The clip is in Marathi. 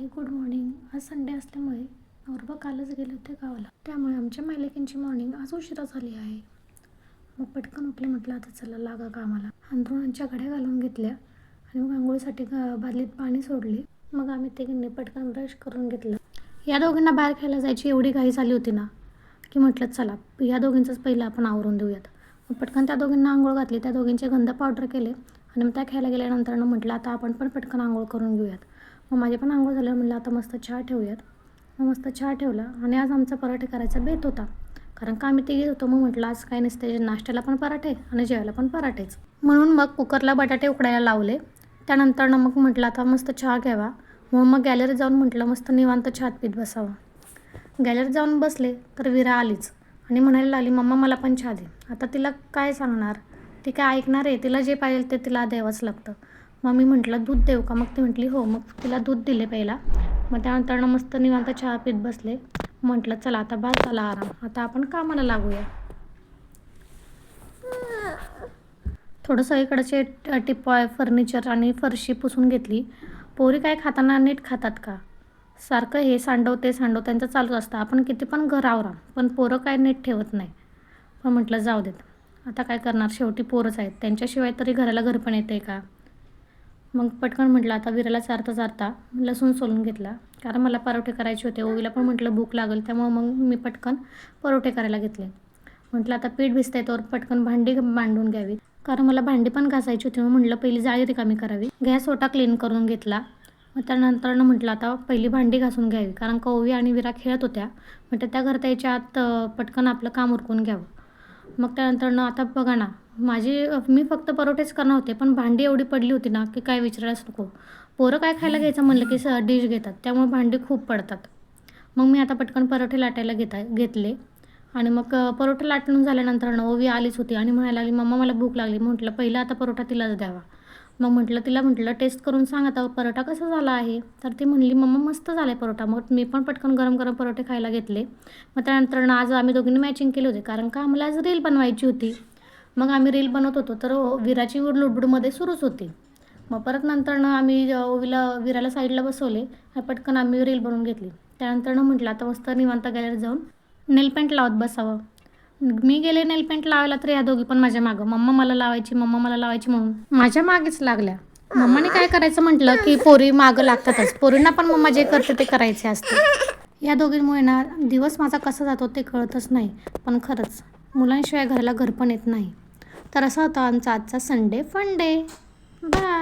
Hi good morning. आज संडे असल्यामुळे नवरबा कालच गेले होते गावाला. त्यामुळे आमच्या मायलेकींची मॉर्निंग आज उशिरा झाली आहे. मग पटकन उठले म्हटलं आता चला लागा कामाला. अंथरुणांच्या घड्या घालून घेतल्या आणि मग आंघोळीसाठी बादलीत पाणी सोडले. मग आम्ही तिघींनी पटकन ब्रश करून घेतलं. या दोघींना बाहेर खेळायला जायची एवढी घाई झाली होती ना की म्हटलं चला या दोघींचंच पहिलं आपण आवरून देऊयात. मग पटकन त्या दोघींना आंघोळ घातली. त्या दोघींचे गंध पावडर केले आणि मग त्या खेळायला गेल्यानंतर म्हटलं आता आपण पण पटकन आंघोळ करून घेऊयात. मग माझे पण आंघोळ झाल्यावर म्हटलं आता मस्त चहा ठेवूयात. मग मस्त चहा ठेवला आणि आज आमचा पराठे करायचा बेत होता. कारण का आम्ही ते होतो मग म्हटलं आज काय नसते नाश्त्याला पण पराठे आणि जेवायला पण पराठेच. म्हणून मग कुकरला बटाटे उकडायला लावले. त्यानंतर मग म्हटलं आता मस्त चहा घ्यावा. मग मग गॅलरीत जाऊन म्हटलं मस्त निवांत चहात पीत बसावं. गॅलरीत जाऊन बसले तर विरा आलीच आणि म्हणायला लागली मम्मा मला पण चहा दे. आता तिला काय सांगणार? ती काय ऐकणार आहे? तिला जे पाहिजे ते तिला द्यावंच लागतं. मग मी म्हटलं दूध देऊ का? मग ती म्हटली हो. मग तिला दूध दिले पहिला. मग त्यानंतर मस्त निवांत चहा पीत बसले. म्हटलं चला आता बाद झाला आराम. आता आपण कामाला लागूया. थोडंसं इकडचे टिपॉय फर्निचर आणि फरशी पुसून घेतली. पोरी काय खाताना नीट खातात का? सारखं हे सांडव ते सांडव त्यांचं चालूच असतं. आपण किती पण घर आवरा पण पोरं काय नीट ठेवत नाही. पण म्हटलं जाऊ देत. आता काय करणार? शेवटी पोरच आहेत. त्यांच्याशिवाय तरी घराला घर पण येते का? मग पटकन म्हटलं आता विराला चारता चारता लसूण सोलून घेतला. कारण मला परोठे करायचे होते. ओवीला पण म्हटलं भूक लागेल. त्यामुळं मग मी पटकन परोठे करायला घेतले. म्हटलं आता पीठ भिजतंय तर पटकन भांडी बांधून घ्यावी कारण मला भांडी पण घासायची होती मग म्हटलं पहिली जाळी रिकामी करावी. गॅस ओटा क्लीन करून घेतला. मग त्यानंतर म्हटलं आता पहिली भांडी घासून घ्यावी. कारण कौवी आणि विरा खेळत होत्या. म्हटलं त्या घरता याच्या आत पटकन आपलं काम उरकून घ्यावं. मग त्यानंतर आता बघा ना माझी मी फक्त परोठेच करणार होते पण भांडी एवढी पडली होती ना की काय विचारायच नको. पोरं काय खायला घ्यायचं म्हणलं की स डिश घेतात. त्यामुळे भांडी खूप पडतात. मग मी आता पटकन परोठे लाटायला घेता घेतले. आणि मग परोठे लाटून झाल्यानंतर ना ओवी आलीच होती आणि म्हणायला लागली मम्मा मला भूक लागली. म्हटलं पहिलं आता परोठा तिलाच द्यावा. मग म्हटलं तिला म्हटलं टेस्ट करून सांग आता परोठा कसा झाला आहे? तर ती म्हणली मम्मा मस्त झाला आहे परोठा. मग मी पण पटकन गरम गरम परोठे खायला घेतले. मग त्यानंतर आज आम्ही दोघींनी मॅचिंग केले होते. कारण का आम्हाला आज रील बनवायची होती. मग आम्ही रील बनवत होतो. तर विराची लुडबुडमध्ये सुरूच होती. मग परत नंतर आम्ही ओवीला विराला साईडला बसवले. पटकन आम्ही रील बनवून घेतली. त्यानंतरनं म्हटलं आता मस्त निवांत गॅलरीत जाऊन नेलपेंट लावत बसावं. मी गेले नेल पेंट लावायला तर या दोघी पण माझ्या मागं. मम्मा मला लावायची मम्मा मला लावायची म्हणून. माझ्या मागेच लागल्या. मम्माने काय करायचं म्हटलं की पोरी मागं लागतातच. पोरींना पण मम्मा जे करते ते करायचे असते. या दोघींमुळे ना दिवस माझा कसा जातो ते कळतच नाही. पण खरंच मुलांशिवाय घराला घर पण येत नाही. तर असा होता आमचा आजचा संडे फन डे बाय